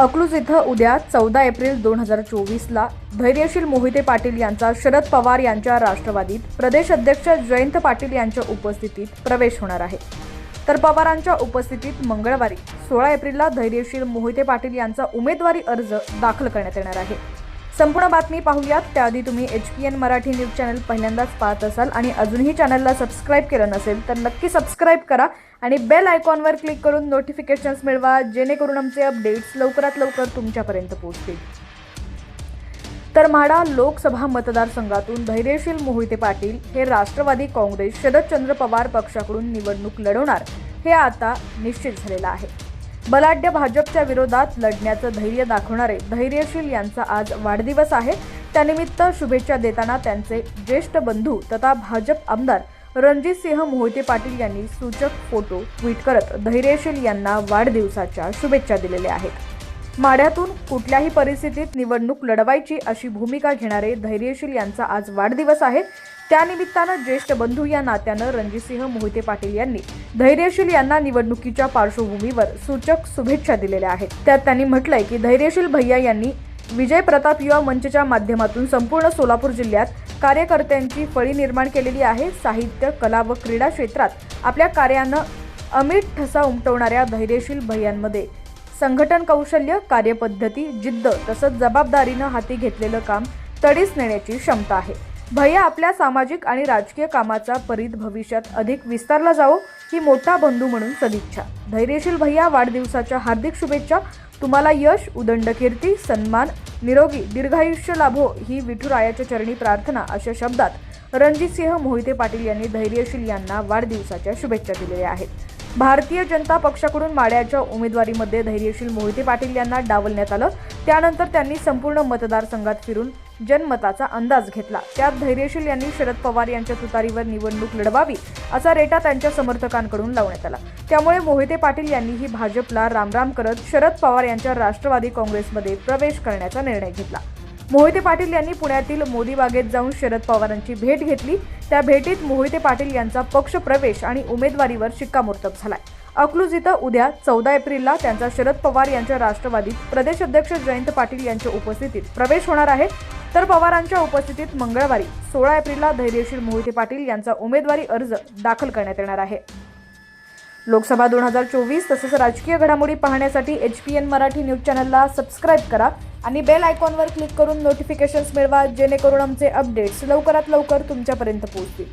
अकलूज इथं उद्या चौदा एप्रिल दोन हजार चोवीसला धैर्यशील मोहिते पाटील यांचा शरद पवार यांच्या राष्ट्रवादीत प्रदेश अध्यक्ष जयंत पाटील यांच्या उपस्थितीत प्रवेश होणार आहे. तर पवारांच्या उपस्थितीत मंगळवारी सोळा एप्रिलला धैर्यशील मोहिते पाटील यांचा उमेदवारी अर्ज दाखल करण्यात येणार आहे. संपूर्ण बातमी पाहूयात. त्याआधी तुम्ही H P N Marathi news channel पहिल्यांदाच पाहत असाल आणि अजूनही चॅनलला सबस्क्राईब केलं नसेल तर नक्की सबस्क्राईब करा आणि बेल आयकॉनवर क्लिक करून नोटिफिकेशन्स मिळवा जेणेकरून आमचे अपडेट्स लवकरात लवकर तुमच्यापर्यंत पोहोचतील. तर म्हाडा लोकसभा मतदारसंघातून धैर्यशील मोहिते पाटील हे राष्ट्रवादी काँग्रेस शरदचंद्र पवार पक्षाकडून निवडणूक लढवणार हे आता निश्चित झालेलं आहे. बलाढ्य भाजपच्या विरोधात लढण्याचं धैर्य दाखवणारे धैर्यशील यांचा आज वाढदिवस आहे. त्यानिमित्त शुभेच्छा देताना त्यांचे ज्येष्ठ बंधू तथा भाजप आमदार रणजितसिंह मोहिते पाटील यांनी सूचक फोटो ट्विट करत धैर्यशील यांना वाढदिवसाच्या शुभेच्छा दिलेल्या आहेत. माढ्यातून कुठल्याही परिस्थितीत निवडणूक लढवायची अशी भूमिका घेणारे धैर्यशील यांचा आज वाढदिवस आहे. त्यानिमित्तानं ज्येष्ठ बंधू या नात्यानं रणजितसिंह मोहिते पाटील यांनी धैर्यशील यांना निवडणुकीच्या पार्श्वभूमीवर सूचक शुभेच्छा दिलेल्या आहेत. त्यात त्यांनी म्हटलंय की धैर्यशील भैया यांनी विजय प्रताप युवा मंचच्या माध्यमातून संपूर्ण सोलापूर जिल्ह्यात कार्यकर्त्यांची फळी निर्माण केलेली आहे. साहित्य कला व क्रीडा क्षेत्रात आपल्या कार्यानं अमिट ठसा उमटवणाऱ्या धैर्यशील भैयांमध्ये संघटन कौशल्य कार्यपद्धती जिद्द तसंच जबाबदारीनं हाती घेतलेलं काम तडीस नेण्याची क्षमता आहे. भैया आपल्या सामाजिक आणि राजकीय कामाचा परीत भविष्यात अधिक विस्तारला जावो ही मोठा बंधू म्हणून सदिच्छा. धैर्यशील भैया वाढदिवसाच्या हार्दिक शुभेच्छा. तुम्हाला यश उदंड कीर्ती सन्मान निरोगी दीर्घायुष्य लाभो ही विठुरायाच्या चरणी प्रार्थना अशा शब्दात रणजितसिंह मोहिते पाटील यांनी धैर्यशील यांना वाढदिवसाच्या शुभेच्छा दिलेल्या आहेत. भारतीय जनता पक्षाकडून माड्याच्या उमेदवारीमध्ये धैर्यशील मोहिते पाटील यांना डावलण्यात आलं. त्यानंतर त्यांनी संपूर्ण मतदारसंघात फिरून जनमताचा अंदाज घेतला. त्यात धैर्यशील यांनी शरद पवार यांच्या तुतारीवर निवडणूक लढवावी असा रेटा त्यांच्या समर्थकांकडून लावण्यात आला. त्यामुळे मोहिते पाटील यांनीही भाजपला रामराम करत शरद पवार यांच्या राष्ट्रवादी काँग्रेसमध्ये प्रवेश करण्याचा निर्णय घेतला. मोहिते पाटील यांनी पुण्यातील मोदी बागेत जाऊन शरद पवारांची भेट घेतली. त्या भेटीत मोहिते पाटील यांचा पक्ष प्रवेश आणि उमेदवारीवर शिक्कामोर्तब झालाय. अकलूज इथं उद्या चौदा एप्रिलला त्यांचा शरद पवार यांच्या राष्ट्रवादीत प्रदेश अध्यक्ष जयंत पाटील यांच्या उपस्थितीत प्रवेश होणार आहे. तर पवारांच्या उपस्थितीत मंगळवारी सोळा एप्रिलला धैर्यशील मोहिते पाटील यांचा उमेदवारी अर्ज दाखल करण्यात येणार आहे. लोकसभा दोन हजार चोवीस तसेच राजकीय घडामोडी पाहण्यासाठी H P N Marathi news चॅनलला सबस्क्राईब करा आणि बेल आयकॉनवर क्लिक करून नोटिफिकेशन्स मिळवा जेणेकरून आमचे अपडेट्स लवकरात लवकर तुमच्यापर्यंत पोहोचतील.